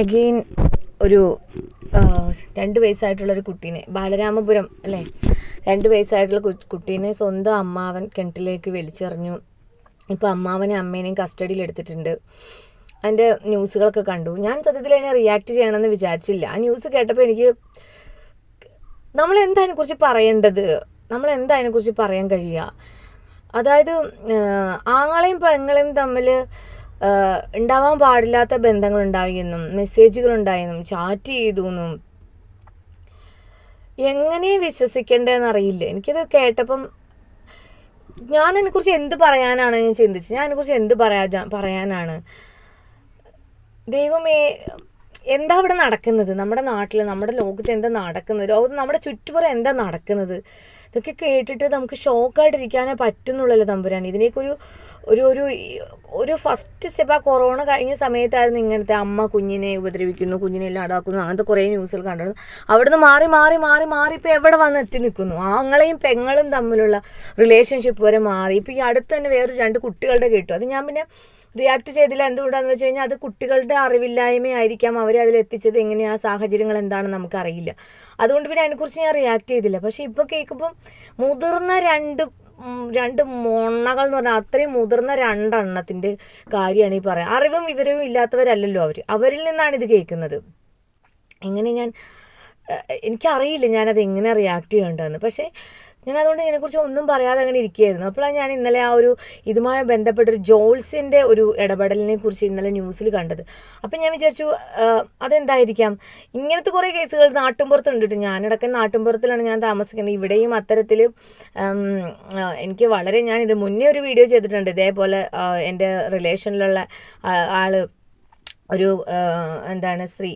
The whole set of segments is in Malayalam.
എഗെയിൻ ഒരു രണ്ട് വയസ്സായിട്ടുള്ള ഒരു കുട്ടീനെ ബാലരാമപുരം അല്ലേ? രണ്ട് വയസ്സായിട്ടുള്ള കുട്ടീനെ സ്വന്തം അമ്മാവൻ കിണറ്റിലേക്ക് വലിച്ചെറിഞ്ഞു. ഇപ്പോൾ അമ്മാവനെ അമ്മേനെയും കസ്റ്റഡിയിൽ എടുത്തിട്ടുണ്ട് അതിന്റെ ന്യൂസുകളൊക്കെ കണ്ടു. ഞാൻ സത്യത്തിൽ അതിനെ റിയാക്ട് ചെയ്യണമെന്ന് വിചാരിച്ചില്ല. ആ ന്യൂസ് കേട്ടപ്പോൾ എനിക്ക് നമ്മൾ എന്താ അതിനെക്കുറിച്ച് പറയേണ്ടത്? നമ്മൾ എന്താ അതിനെക്കുറിച്ച് പറയാൻ കഴിയുക? അതായത് ആങ്ങളെയും പെങ്ങളെയും തമ്മിൽ ഉണ്ടാവാൻ പാടില്ലാത്ത ബന്ധങ്ങൾ ഉണ്ടായിരുന്നു മെസ്സേജുകൾ ഉണ്ടായിരുന്നു ചാറ്റ് ചെയ്തു എന്നും എങ്ങനെ വിശ്വസിക്കേണ്ടതെന്ന് അറിയില്ല എനിക്കത് കേട്ടപ്പം ഞാൻ അതിനെക്കുറിച്ച് എന്ത് പറയാനാണ് ഞാൻ ചിന്തിച്ചത്. ഞാൻ അതിനെക്കുറിച്ച് എന്ത് പറയാ പറയാനാണ്. ദൈവമേ എന്താ ഇവിടെ നടക്കുന്നത്? നമ്മുടെ നാട്ടിൽ നമ്മുടെ ലോകത്ത് എന്താ നടക്കുന്നത്? ലോകത്ത് നമ്മുടെ ചുറ്റുപുറം എന്താ നടക്കുന്നത്? ഇതൊക്കെ കേട്ടിട്ട് നമുക്ക് ഷോക്കായിട്ടിരിക്കാനേ പറ്റുന്നുള്ളല്ലോ തമ്പുരാൻ ഇതിനേക്ക് ഒരു ഒരു ഒരു ഫസ്റ്റ് സ്റ്റെപ്പ് ആ കൊറോണ കഴിഞ്ഞ സമയത്തായിരുന്നു ഇങ്ങനത്തെ അമ്മ കുഞ്ഞിനെ ഉപദ്രവിക്കുന്നു കുഞ്ഞിനെ ഇല്ലാതാക്കുന്നു അങ്ങനത്തെ കുറേ ന്യൂസുകൾ കണ്ടിരുന്നു അവിടുന്ന് മാറി മാറി മാറി മാറി ഇപ്പോൾ എവിടെ വന്ന് എത്തി നിൽക്കുന്നു? ആങ്ങളെയും പെങ്ങളും തമ്മിലുള്ള റിലേഷൻഷിപ്പ് വരെ മാറി. ഇപ്പോൾ ഈ അടുത്ത് തന്നെ വേറൊരു രണ്ട് കുട്ടികളുടെ കേട്ടു. അത് ഞാൻ പിന്നെ റിയാക്ട് ചെയ്തില്ല. എന്തുകൊണ്ടാന്ന് വെച്ച് കഴിഞ്ഞാൽ അത് കുട്ടികളുടെ അറിവില്ലായ്മയായിരിക്കാം അവരെ അതിൽ എത്തിച്ചത്. എങ്ങനെയാ സാഹചര്യങ്ങൾ എന്താണെന്ന് നമുക്കറിയില്ല. അതുകൊണ്ട് പിന്നെ അതിനെക്കുറിച്ച് ഞാൻ റിയാക്ട് ചെയ്തില്ല. പക്ഷേ ഇപ്പോൾ കേൾക്കുമ്പോൾ മുതിർന്ന രണ്ട് രണ്ട് മൊണ്ണകൾ എന്ന് പറഞ്ഞാൽ അത്രയും മുതിർന്ന രണ്ടെണ്ണത്തിന്റെ കാര്യമാണ് ഈ പറയാം അറിവും വിവരവും ഇല്ലാത്തവരല്ലല്ലോ അവർ അവരിൽ നിന്നാണ് ഇത് കേൾക്കുന്നത്. എങ്ങനെ ഞാൻ എനിക്കറിയില്ല ഞാനത് എങ്ങനെ റിയാക്ട് ചെയ്യേണ്ടതെന്ന്. പക്ഷേ ഞാൻ അതുകൊണ്ട് ഇതിനെക്കുറിച്ച് ഒന്നും പറയാതെ അങ്ങനെ ഇരിക്കുകയായിരുന്നു. അപ്പോഴാണ് ഞാൻ ഇന്നലെ ആ ഒരു ഇതുമായി ബന്ധപ്പെട്ടൊരു ജോൾസിന്റെ ഒരു ഇടപെടലിനെ കുറിച്ച് ഇന്നലെ ന്യൂസിൽ കണ്ടത്. അപ്പം ഞാൻ വിചാരിച്ചു അതെന്തായിരിക്കാം? ഇങ്ങനത്തെ കുറേ കേസുകൾ നാട്ടിൻപുറത്തുണ്ട് കേട്ടോ ഞാനിടയ്ക്ക് നാട്ടിൻപുറത്തിലാണ് ഞാൻ താമസിക്കുന്നത്. ഇവിടെയും അത്തരത്തിൽ എനിക്ക് വളരെ ഞാൻ ഇത് മുന്നേ ഒരു വീഡിയോ ചെയ്തിട്ടുണ്ട്. ഇതേപോലെ എന്റെ റിലേഷനിലുള്ള ആൾ ഒരു എന്താണ് സ്ത്രീ.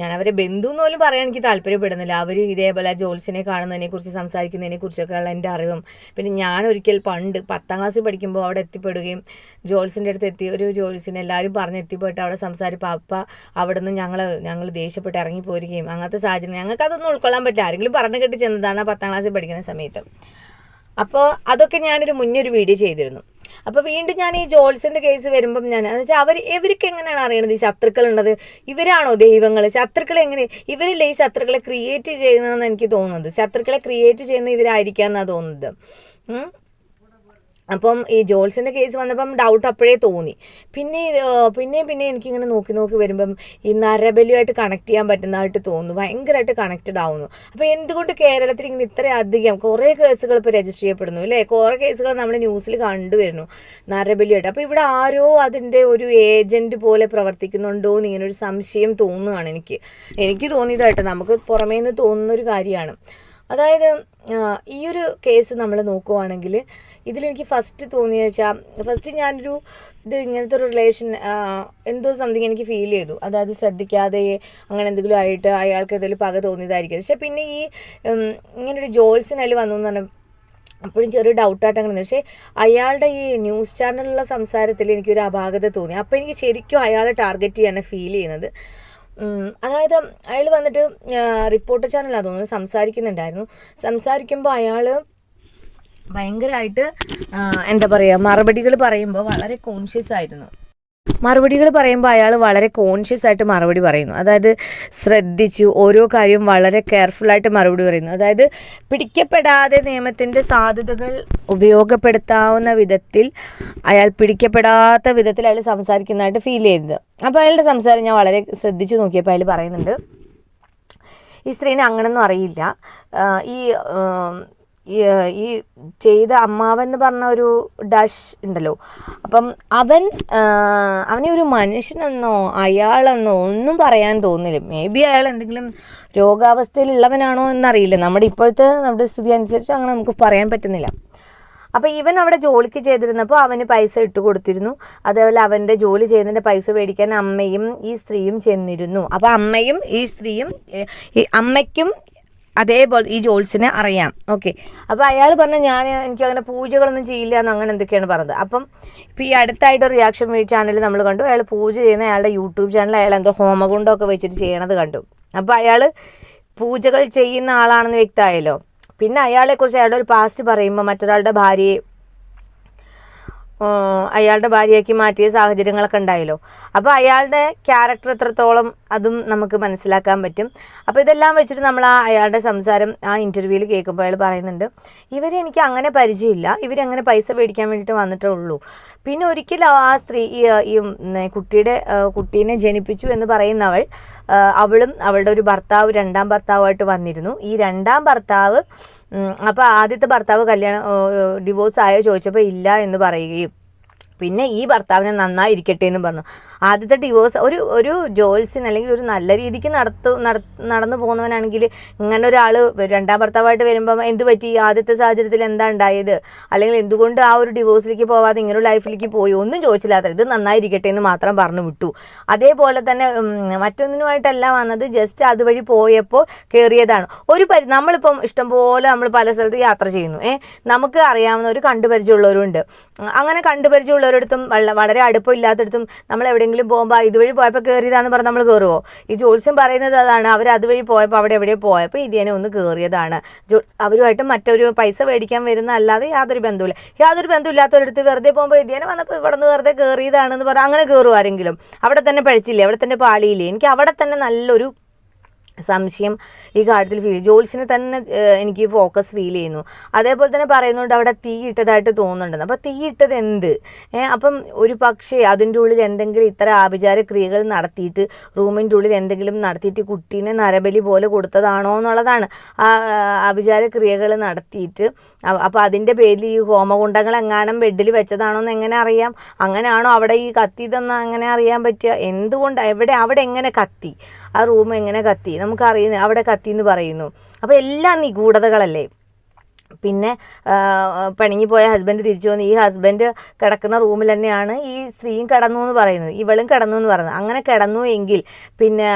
ഞാൻ അവരെ ബന്ധു എന്ന് പോലും പറയാൻ എനിക്ക് താല്പര്യപ്പെടുന്നില്ല. അവർ ഇതേപോലെ ജോത്സ്യനെ കാണുന്നതിനെ കുറിച്ച് സംസാരിക്കുന്നതിനെ കുറിച്ചൊക്കെയുള്ള എന്റെ അറിവും. പിന്നെ ഞാൻ ഒരിക്കൽ പണ്ട് പത്താം ക്ലാസ്സിൽ പഠിക്കുമ്പോൾ അവിടെ എത്തിപ്പെടുകയും ജോത്സ്യന്റെ അടുത്ത് എത്തി ഒരു ജോത്സ്യനെ എല്ലാവരും പറഞ്ഞ് എത്തിപ്പെട്ട് അവിടെ സംസാരിപ്പോൾ അപ്പ അവിടെ നിന്ന് ഞങ്ങൾ ഞങ്ങൾ ദേഷ്യപ്പെട്ട് ഇറങ്ങി പോരുകയും അങ്ങനത്തെ സാഹചര്യം ഞങ്ങൾക്ക് അതൊന്നും ഉൾക്കൊള്ളാൻ പറ്റില്ല. ആരെങ്കിലും പറഞ്ഞു കെട്ടി ചെന്നതാണ് പത്താം ക്ലാസ്സിൽ പഠിക്കുന്ന സമയത്ത്. അപ്പോൾ അതൊക്കെ ഞാനൊരു മുന്നേ ഒരു വീഡിയോ ചെയ്തിരുന്നു. അപ്പോൾ വീണ്ടും ഞാൻ ഈ ജോൾസിന്റെ കേസ് വരുമ്പം ഞാൻ എന്ന് വെച്ചാൽ അവർ ഇവർക്ക് എങ്ങനെയാണ് അറിയണത് ഈ ശത്രുക്കൾ ഉള്ളത് ഇവരാണോ ദൈവങ്ങൾ ശത്രുക്കളെ എങ്ങനെ ഇവരല്ലേ ഈ ശത്രുക്കളെ ക്രിയേറ്റ് ചെയ്യുന്നതെന്ന് എനിക്ക് തോന്നുന്നത്? ശത്രുക്കളെ ക്രിയേറ്റ് ചെയ്യുന്ന ഇവരായിരിക്കാന്നാണ് തോന്നുന്നത്. അപ്പം ഈ ജോൾസിന്റെ കേസ് വന്നപ്പം ഡൗട്ട് അപ്പോഴേ തോന്നി. പിന്നെ പിന്നെ പിന്നെ എനിക്കിങ്ങനെ നോക്കി നോക്കി വരുമ്പം ഈ നരബലിയുമായിട്ട് കണക്ട് ചെയ്യാൻ പറ്റുന്നതായിട്ട് തോന്നുന്നു. ഭയങ്കരമായിട്ട് കണക്റ്റഡ് ആവുന്നു. അപ്പോൾ എന്തുകൊണ്ട് കേരളത്തിൽ ഇങ്ങനെ ഇത്രയധികം കുറേ കേസുകൾ ഇപ്പോൾ രജിസ്റ്റർ ചെയ്യപ്പെടുന്നു അല്ലേ കുറേ കേസുകൾ നമ്മൾ ന്യൂസിൽ കണ്ടുവരുന്നു നരബലിയായിട്ട്. അപ്പോൾ ഇവിടെ ആരോ അതിന്റെ ഒരു ഏജന്റ് പോലെ പ്രവർത്തിക്കുന്നുണ്ടോ എന്ന് സംശയം തോന്നുകയാണ് എനിക്ക്. എനിക്ക് തോന്നിയതായിട്ട് നമുക്ക് പുറമേ നിന്ന് തോന്നുന്ന ഒരു കാര്യമാണ്. അതായത് ഈ ഒരു കേസ് നമ്മൾ നോക്കുവാണെങ്കിൽ ഇതിലെനിക്ക് ഫസ്റ്റ് തോന്നിയ വെച്ചാൽ ഫസ്റ്റ് ഞാനൊരു ഇത് ഇങ്ങനത്തെ ഒരു റിലേഷൻ എന്തോ സംതിങ് എനിക്ക് ഫീൽ ചെയ്തു. അതായത് ശ്രദ്ധിക്കാതെ അങ്ങനെ എന്തെങ്കിലും ആയിട്ട് അയാൾക്ക് എന്തെങ്കിലും പക തോന്നിയതായിരിക്കും. പക്ഷെ പിന്നെ ഈ ഇങ്ങനൊരു ജോൾസിനതിൽ വന്നു എന്ന് പറഞ്ഞാൽ അപ്പോഴും ചെറിയ ഡൗട്ടായിട്ട് അങ്ങനെ പക്ഷേ അയാളുടെ ഈ ന്യൂസ് ചാനലിലുള്ള സംസാരത്തിൽ എനിക്കൊരു അപാകത തോന്നി. അപ്പോൾ എനിക്ക് ശരിക്കും അയാളെ ടാർഗറ്റ് ചെയ്യാനാണ് ഫീൽ ചെയ്യുന്നത്. അതായത് അയാൾ വന്നിട്ട് റിപ്പോർട്ടർ ചാനലാണ് തോന്നുന്നു സംസാരിക്കുന്നുണ്ടായിരുന്നു. സംസാരിക്കുമ്പോൾ അയാൾ ഭയങ്കരമായിട്ട് എന്താ പറയുക മറുപടികൾ പറയുമ്പോൾ വളരെ കോൺഷ്യസ് ആയിരുന്നു. മറുപടികൾ പറയുമ്പോൾ അയാൾ വളരെ കോൺഷ്യസ് ആയിട്ട് മറുപടി പറയുന്നു. അതായത് ശ്രദ്ധിച്ചു ഓരോ കാര്യവും വളരെ കെയർഫുള്ളായിട്ട് മറുപടി പറയുന്നു. അതായത് പിടിക്കപ്പെടാതെ നിയമത്തിന്റെ സാധ്യതകൾ ഉപയോഗപ്പെടുത്താവുന്ന വിധത്തിൽ അയാൾ പിടിക്കപ്പെടാത്ത വിധത്തിൽ അയാൾ സംസാരിക്കുന്നതായിട്ട് ഫീൽ ചെയ്തത് അപ്പോൾ അയാളുടെ സംസാരം ഞാൻ വളരെ ശ്രദ്ധിച്ചു നോക്കിയപ്പോൾ അയാൾ പറയുന്നുണ്ട് ഈ സ്ത്രീനെ അങ്ങനൊന്നും അറിയില്ല. ഈ ഈ ചെയ്ത അമ്മാവൻ എന്ന് പറഞ്ഞ ഒരു ഡാഷ് ഉണ്ടല്ലോ. അപ്പം അവൻ അവനെ ഒരു മനുഷ്യനെന്നോ അയാളെന്നോ ഒന്നും പറയാൻ തോന്നില്ല. മേ ബി അയാൾ എന്തെങ്കിലും രോഗാവസ്ഥയിലുള്ളവനാണോ എന്നറിയില്ല. നമ്മുടെ ഇപ്പോഴത്തെ നമ്മുടെ സ്ഥിതി അനുസരിച്ച് അങ്ങനെ നമുക്ക് പറയാൻ പറ്റുന്നില്ല. അപ്പോൾ ഇവൻ അവിടെ ജോലിക്ക് ചെയ്തിരുന്നപ്പോൾ അവന് പൈസ ഇട്ട് കൊടുത്തിരുന്നു. അതേപോലെ അവന്റെ ജോലി ചെയ്യുന്നതിന്റെ പൈസ മേടിക്കാൻ അമ്മയും ഈ സ്ത്രീയും ചെന്നിരുന്നു. അപ്പോൾ അമ്മയും ഈ സ്ത്രീയും അമ്മയ്ക്കും അതേപോലെ ഈ ജോൾസിനെ അറിയാം. ഓക്കെ അപ്പോൾ അയാൾ പറഞ്ഞ ഞാൻ എനിക്ക് അങ്ങനെ പൂജകളൊന്നും ചെയ്യില്ല എന്ന് അങ്ങനെ എന്തൊക്കെയാണ് പറഞ്ഞത്? അപ്പം ഇപ്പോൾ ഈ അടുത്തായിട്ട് റിയാക്ഷൻ ചാനൽ നമ്മൾ കണ്ടു. അയാൾ പൂജ ചെയ്യുന്ന അയാളുടെ യൂട്യൂബ് ചാനൽ അയാൾ എന്തോ ഹോമകുണ്ടമൊക്കെ വെച്ചിട്ട് ചെയ്യണത് കണ്ടു. അപ്പോൾ അയാൾ പൂജകൾ ചെയ്യുന്ന ആളാണെന്ന് വ്യക്തമായല്ലോ. പിന്നെ അയാളെക്കുറിച്ച് അയാളുടെ ഒരു പാസ്റ്റ് പറയുമ്പോൾ മറ്റൊരാളുടെ ഭാര്യയെ അയാളുടെ ഭാര്യയാക്കി മാറ്റിയ സാഹചര്യങ്ങളൊക്കെ ഉണ്ടായല്ലോ. അപ്പോൾ അയാളുടെ ക്യാരക്ടർ എത്രത്തോളം അതും നമുക്ക് മനസ്സിലാക്കാൻ പറ്റും. അപ്പോൾ ഇതെല്ലാം വെച്ചിട്ട് നമ്മൾ ആ അയാളുടെ സംസാരം ആ ഇന്റർവ്യൂവിൽ കേൾക്കുമ്പോൾ അയാൾ പറയുന്നുണ്ട് ഇവരെ എനിക്ക് അങ്ങനെ പരിചയമില്ല. ഇവരങ്ങനെ പൈസ മേടിക്കാൻ വേണ്ടിയിട്ട് വന്നിട്ടേ ഉള്ളൂ. പിന്നെ ഒരിക്കലും ആ സ്ത്രീ ഈ കുട്ടിയുടെ കുട്ടീനെ ജനിപ്പിച്ചു എന്ന് പറയുന്നവൾ അവളും അവളുടെ ഒരു ഭർത്താവ് രണ്ടാം ഭർത്താവായിട്ട് വന്നിരുന്നു. ഈ രണ്ടാം ഭർത്താവ് അപ്പോൾ ആദ്യത്തെ ഭർത്താവ് കല്യാണം ഡിവോഴ്സ് ആയോ ചോദിച്ചപ്പോൾ ഇല്ല എന്ന് പറയുകയും പിന്നെ ഈ ഭർത്താവിനെ നന്നായിരിക്കട്ടെ എന്ന് പറഞ്ഞു. ആദ്യത്തെ ഡിവോഴ്സ് ഒരു ഒരു ജോൽസിന് അല്ലെങ്കിൽ ഒരു നല്ല രീതിക്ക് നടത്തു നട- നടന്നു പോകുന്നവനാണെങ്കിൽ ഇങ്ങനെ ഒരാൾ രണ്ടാം ഭർത്താവായിട്ട് വരുമ്പം എന്ത് പറ്റി? ആദ്യത്തെ സാഹചര്യത്തിൽ എന്താ ഉണ്ടായത്? അല്ലെങ്കിൽ എന്തുകൊണ്ട് ആ ഒരു ഡിവോഴ്സിലേക്ക് പോവാതെ ഇങ്ങനെ ലൈഫിലേക്ക് പോയി? ഒന്നും ചോദിച്ചില്ലാത്ത ഇത് നന്നായിരിക്കട്ടെ എന്ന് മാത്രം പറഞ്ഞു വിട്ടു. അതേപോലെ തന്നെ മറ്റൊന്നിനുമായിട്ടല്ല വന്നത് ജസ്റ്റ് അതുവഴി പോയപ്പോൾ കയറിയതാണ് ഒരു പരി നമ്മളിപ്പം ഇഷ്ടംപോലെ നമ്മൾ പല സ്ഥലത്ത് യാത്ര ചെയ്യുന്നു. ഏ നമുക്ക് അറിയാവുന്ന ഒരു കണ്ടുപരിചയമുള്ളവരുണ്ട്. അങ്ങനെ കണ്ടുപരിചയമുള്ളവരടുത്തും വള- വളരെ അടുപ്പമില്ലാത്തടത്തും നമ്മൾ എവിടെയെങ്കിലും പോകുമ്പോൾ ഇതുവഴി പോയപ്പോൾ കയറിയതാണെന്ന് പറഞ്ഞ് നമ്മൾ കയറുമോ ഈ ജോത്സ്യം പറയുന്നത് അതാണ്. അവർ അതുവഴി പോയപ്പോൾ അവിടെ എവിടെ പോയപ്പോൾ ഇതിനെ ഒന്ന് കയറിയതാണ് അവരുമായിട്ട് മറ്റൊരു പൈസ മേടിക്കാൻ വരുന്ന അല്ലാതെ യാതൊരു ബന്ധമില്ല യാതൊരു ബന്ധമില്ലാത്തവരടുത്ത് വെറുതെ പോകുമ്പോൾ ഇതിനെ വന്നപ്പോൾ ഇവിടെ നിന്ന് വെറുതെ കയറിയതാണെന്ന് പറഞ്ഞാൽ അങ്ങനെ കയറും ആരെങ്കിലും. അവിടെ തന്നെ പഴിച്ചില്ലേ? അവിടെ തന്നെ പാളിയില്ലേ? എനിക്ക് അവിടെ തന്നെ നല്ലൊരു സംശയം ഈ കാര്യത്തിൽ ഫീൽ ജോൾസിന് തന്നെ എനിക്ക് ഫോക്കസ് ഫീൽ ചെയ്യുന്നു. അതേപോലെ തന്നെ പറയുന്നുണ്ട് അവിടെ തീ ഇട്ടതായിട്ട് തോന്നുന്നുണ്ടെന്ന്. അപ്പോൾ തീ ഇട്ടത് എന്ത്? അപ്പം ഒരു പക്ഷേ അതിന്റെ ഉള്ളിൽ എന്തെങ്കിലും ഇത്ര ആഭിചാര ക്രിയകൾ നടത്തിയിട്ട് റൂമിന്റെ ഉള്ളിൽ എന്തെങ്കിലും നടത്തിയിട്ട് കുട്ടീനെ നരബലി പോലെ കൊടുത്തതാണോ എന്നുള്ളതാണ്. ആ ആഭിചാര ക്രിയകൾ നടത്തിയിട്ട് അപ്പോൾ അതിന്റെ പേരിൽ ഈ ഹോമകുണ്ടങ്ങൾ എങ്ങാനും ബെഡിൽ വെച്ചതാണോ എന്ന് എങ്ങനെ അറിയാം? അങ്ങനെയാണോ അവിടെ ഈ കത്തി കത്തിയതെന്ന് അങ്ങനെ അറിയാൻ പറ്റുക? എന്തുകൊണ്ട്? എവിടെ അവിടെ എങ്ങനെ കത്തി? ആ റൂം എങ്ങനെ കത്തി? നമുക്കറിയുന്ന അവിടെ കത്തി എന്ന് പറയുന്നു. അപ്പോൾ എല്ലാം നിഗൂഢതകളല്ലേ? പിന്നെ പണിങ്ങി പിണങ്ങിപ്പോയ ഹസ്ബൻഡ് തിരിച്ചു വന്ന്. ഈ ഹസ്ബൻഡ് കിടക്കുന്ന റൂമിൽ തന്നെയാണ് ഈ സ്ത്രീയും കിടന്നു എന്ന് പറയുന്നത്. ഇവളും കിടന്നു എന്ന് പറയുന്നത്. അങ്ങനെ കിടന്നു എങ്കിൽ പിന്നെ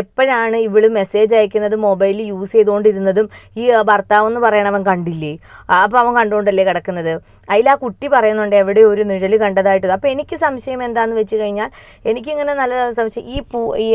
എപ്പോഴാണ് ഇവൾ മെസ്സേജ് അയക്കുന്നത് മൊബൈൽ യൂസ് ചെയ്തുകൊണ്ടിരുന്നതും? ഈ ഭർത്താവ് എന്ന് പറയണവൻ കണ്ടില്ലേ? അപ്പോൾ അവൻ കണ്ടുകൊണ്ടല്ലേ കിടക്കുന്നത്? അതിൽ ആ കുട്ടി പറയുന്നുണ്ട് എവിടെ ഒരു നിഴൽ കണ്ടതായിട്ട് അപ്പോൾ എനിക്ക് സംശയം എന്താണെന്ന് വെച്ച് കഴിഞ്ഞാൽ എനിക്കിങ്ങനെ നല്ല സംശയം. ഈ പൂ ഈ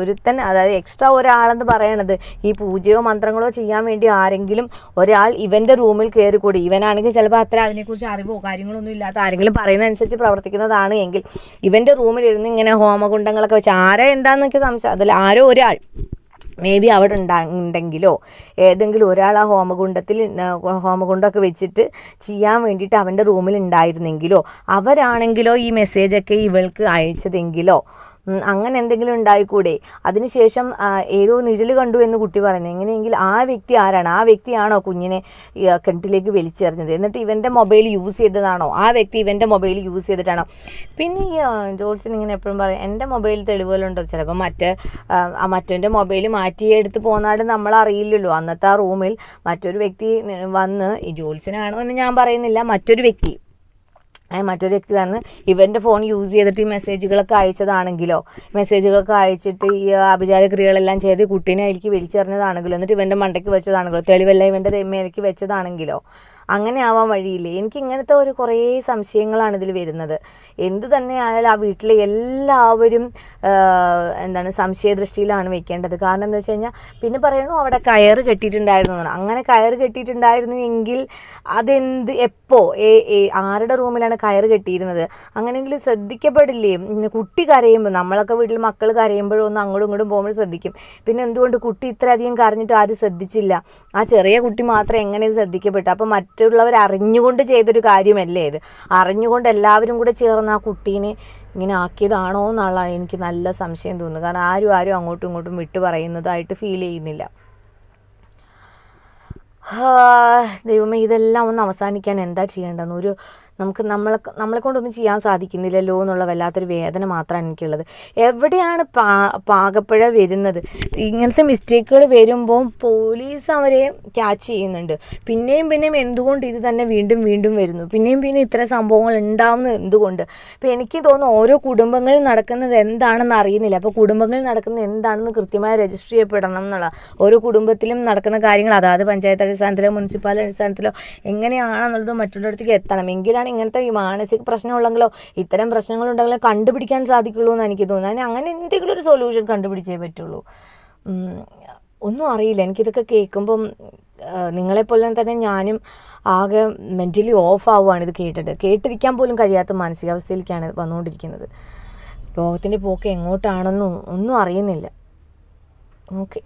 ഒരുത്തൻ അതായത് എക്സ്ട്രാ ഒരാളെന്ന് പറയണത് ഈ പൂജയോ മന്ത്രങ്ങളോ ചെയ്യാൻ വേണ്ടി ആരെങ്കിലും ഒരാൾ ഇവന്റെ റൂമിൽ കയറി കൂടി ഇവനാണെങ്കിൽ ചിലപ്പോൾ അത്ര അതിനെക്കുറിച്ച് അറിവോ കാര്യങ്ങളോ ഒന്നും ഇല്ലാത്ത ആരെങ്കിലും പറയുന്നതനുസരിച്ച് പ്രവർത്തിക്കുന്നതാണ് എങ്കിൽ ഇവന്റെ റൂമിൽ ഇരുന്ന് ഇങ്ങനെ ഹോമകുണ്ടങ്ങളൊക്കെ വെച്ച് ആരാ എന്താണെന്നൊക്കെ സംശയം. അതിൽ ആരോ ഒരാൾ മേ ബി അവിടെ ഉണ്ടാ ഉണ്ടെങ്കിലോ ഏതെങ്കിലും ഒരാൾ ആ ഹോമകുണ്ടത്തിൽ ഹോമകുണ്ടമൊക്കെ വെച്ചിട്ട് ചെയ്യാൻ വേണ്ടിയിട്ട് അവന്റെ റൂമിൽ ഉണ്ടായിരുന്നെങ്കിലോ അവരാണെങ്കിലോ ഈ മെസ്സേജൊക്കെ ഇവൾക്ക് അയച്ചതെങ്കിലോ അങ്ങനെ എന്തെങ്കിലും ഉണ്ടായിക്കൂടെ? അതിനുശേഷം ഏതോ നിഴൽ കണ്ടു എന്ന് കുട്ടി പറയുന്നു. എങ്ങനെയെങ്കിൽ ആ വ്യക്തി ആരാണ്? ആ വ്യക്തിയാണോ കുഞ്ഞിനെ കിണറ്റിലേക്ക് വലിച്ചെറിഞ്ഞത്? എന്നിട്ട് ഇവന്റെ മൊബൈൽ യൂസ് ചെയ്തതാണോ? ആ വ്യക്തി ഇവന്റെ മൊബൈൽ യൂസ് ചെയ്തിട്ടാണോ? പിന്നെ ഈ ജോൾസൺ ഇങ്ങനെ എപ്പോഴും പറയും എന്റെ മൊബൈൽ തെളിവുകളുണ്ടോ? ചിലപ്പോൾ മറ്റേ മറ്റവന്റെ മൊബൈൽ മാറ്റിയെടുത്ത് പോന്നാട് നമ്മൾ അറിയില്ലല്ലോ. അന്നത്തെ ആ റൂമിൽ മറ്റൊരു വ്യക്തി വന്ന് ഈ ജോൾസിനാണോ എന്ന് ഞാൻ പറയുന്നില്ല. മറ്റൊരു വ്യക്തി മറ്റൊരു വ്യക്തി വന്ന് ഇവന്റെ ഫോൺ യൂസ് ചെയ്തിട്ട് ഈ മെസ്സേജുകളൊക്കെ അയച്ചതാണെങ്കിലോ മെസ്സേജുകളൊക്കെ അയച്ചിട്ട് ഈ അഭിചാര ക്രിയകളെല്ലാം ചെയ്ത് കുട്ടീനെ അതിലേക്ക് വിളിച്ചറിഞ്ഞതാണെങ്കിലോ എന്നിട്ട് ഇവന്റെ മണ്ടയ്ക്ക് വെച്ചതാണെങ്കിലോ തെളിവല്ല ഇവന്റെ മേലേക്ക് വെച്ചതാണെങ്കിലോ അങ്ങനെ ആവാൻ വഴിയില്ലേ? എനിക്ക് ഇങ്ങനത്തെ ഒരു കുറേ സംശയങ്ങളാണ് ഇതിൽ വരുന്നത്. എന്ത് തന്നെ ആയാലും ആ വീട്ടിലെ എല്ലാവരും എന്താണ് സംശയദൃഷ്ടിയിലാണ് വെക്കേണ്ടത്. കാരണം എന്താ വെച്ച് കഴിഞ്ഞാൽ പിന്നെ പറയണു അവിടെ കയറ് കെട്ടിയിട്ടുണ്ടായിരുന്നു. അങ്ങനെ കയറ് കെട്ടിയിട്ടുണ്ടായിരുന്നു എങ്കിൽ അതെന്ത് എപ്പോ? ഏ ഏ ആരുടെ റൂമിലാണ് കയറ് കെട്ടിയിരുന്നത്? അങ്ങനെയെങ്കിൽ ശ്രദ്ധിക്കപ്പെടില്ലേ? കുട്ടി കരയുമ്പോൾ നമ്മളൊക്കെ വീട്ടിൽ മക്കൾ കരയുമ്പോഴും ഒന്ന് അങ്ങോട്ടും ഇങ്ങോട്ടും പോകുമ്പോൾ ശ്രദ്ധിക്കും. പിന്നെ എന്തുകൊണ്ട് കുട്ടി ഇത്രയധികം കരഞ്ഞിട്ട് ആരും ശ്രദ്ധിച്ചില്ല? ആ ചെറിയ കുട്ടി മാത്രം എങ്ങനെ ശ്രദ്ധിക്കപ്പെട്ടു. അപ്പോൾ മറ്റുള്ളവർ അറിഞ്ഞുകൊണ്ട് ചെയ്തൊരു കാര്യമല്ലേ ഇത്? അറിഞ്ഞുകൊണ്ട് എല്ലാവരും കൂടെ ചേർന്ന് ആ കുട്ടീനെ ഇങ്ങനെ ആക്കിയതാണോ എന്നുള്ള എനിക്ക് നല്ല സംശയം തോന്നുന്നു. കാരണം ആരും ആരും അങ്ങോട്ടും ഇങ്ങോട്ടും വിട്ടു പറയുന്നതായിട്ട് ഫീൽ ചെയ്യുന്നില്ല. ദൈവമേ ഇതെല്ലാം ഒന്ന് അവസാനിക്കാൻ എന്താ ചെയ്യേണ്ടതെന്ന്? ഒരു നമുക്ക് നമ്മളെ നമ്മളെ കൊണ്ടൊന്നും ചെയ്യാൻ സാധിക്കുന്നില്ലല്ലോ എന്നുള്ള വല്ലാത്തൊരു വേദന മാത്രമാണ് എനിക്കുള്ളത്. എവിടെയാണ് പാ പാകപ്പുഴ വരുന്നത്? ഇങ്ങനത്തെ മിസ്റ്റേക്കുകൾ വരുമ്പോൾ പോലീസ് അവരെ ക്യാച്ച് ചെയ്യുന്നുണ്ട്. പിന്നെയും പിന്നെയും എന്തുകൊണ്ട് ഇത് തന്നെ വീണ്ടും വീണ്ടും വരുന്നു? പിന്നെയും പിന്നെ ഇത്തരം സംഭവങ്ങൾ ഉണ്ടാവുന്നത് എന്തുകൊണ്ട്? അപ്പോൾ എനിക്ക് തോന്നുന്നു ഓരോ കുടുംബങ്ങളിൽ നടക്കുന്നത് എന്താണെന്ന് അറിയുന്നില്ല. അപ്പോൾ കുടുംബങ്ങളിൽ നടക്കുന്നത് എന്താണെന്ന് കൃത്യമായി രജിസ്റ്റർ ചെയ്യപ്പെടണം എന്നുള്ള ഓരോ കുടുംബത്തിലും നടക്കുന്ന കാര്യങ്ങൾ അതായത് പഞ്ചായത്ത് അടിസ്ഥാനത്തിലോ മുനിസിപ്പാലിറ്റി അടിസ്ഥാനത്തിലോ എങ്ങനെയാണെന്നുള്ളത് മറ്റുള്ളവർക്ക് എത്തണം. എങ്കിലാണ് ഇങ്ങനത്തെ ഈ മാനസിക പ്രശ്നമുള്ളെങ്കിലോ ഇത്തരം പ്രശ്നങ്ങളുണ്ടെങ്കിലോ കണ്ടുപിടിക്കാൻ സാധിക്കുള്ളൂ എന്ന് എനിക്ക് തോന്നുന്നു അങ്ങനെ എന്തെങ്കിലും ഒരു സൊല്യൂഷൻ കണ്ടുപിടിച്ചേ പറ്റുള്ളൂ. ഒന്നും അറിയില്ല. എനിക്കിതൊക്കെ കേൾക്കുമ്പം നിങ്ങളെപ്പോലെ തന്നെ ഞാനും ആകെ മെന്റലി ഓഫ് ആവുകയാണ് ഇത് കേട്ടിട്ട് കേട്ടിരിക്കാൻ പോലും കഴിയാത്ത മാനസികാവസ്ഥയിലേക്കാണ് വന്നുകൊണ്ടിരിക്കുന്നത്. ലോകത്തിന്റെ പോക്ക് എങ്ങോട്ടാണെന്നും ഒന്നും അറിയുന്നില്ല. ഓക്കെ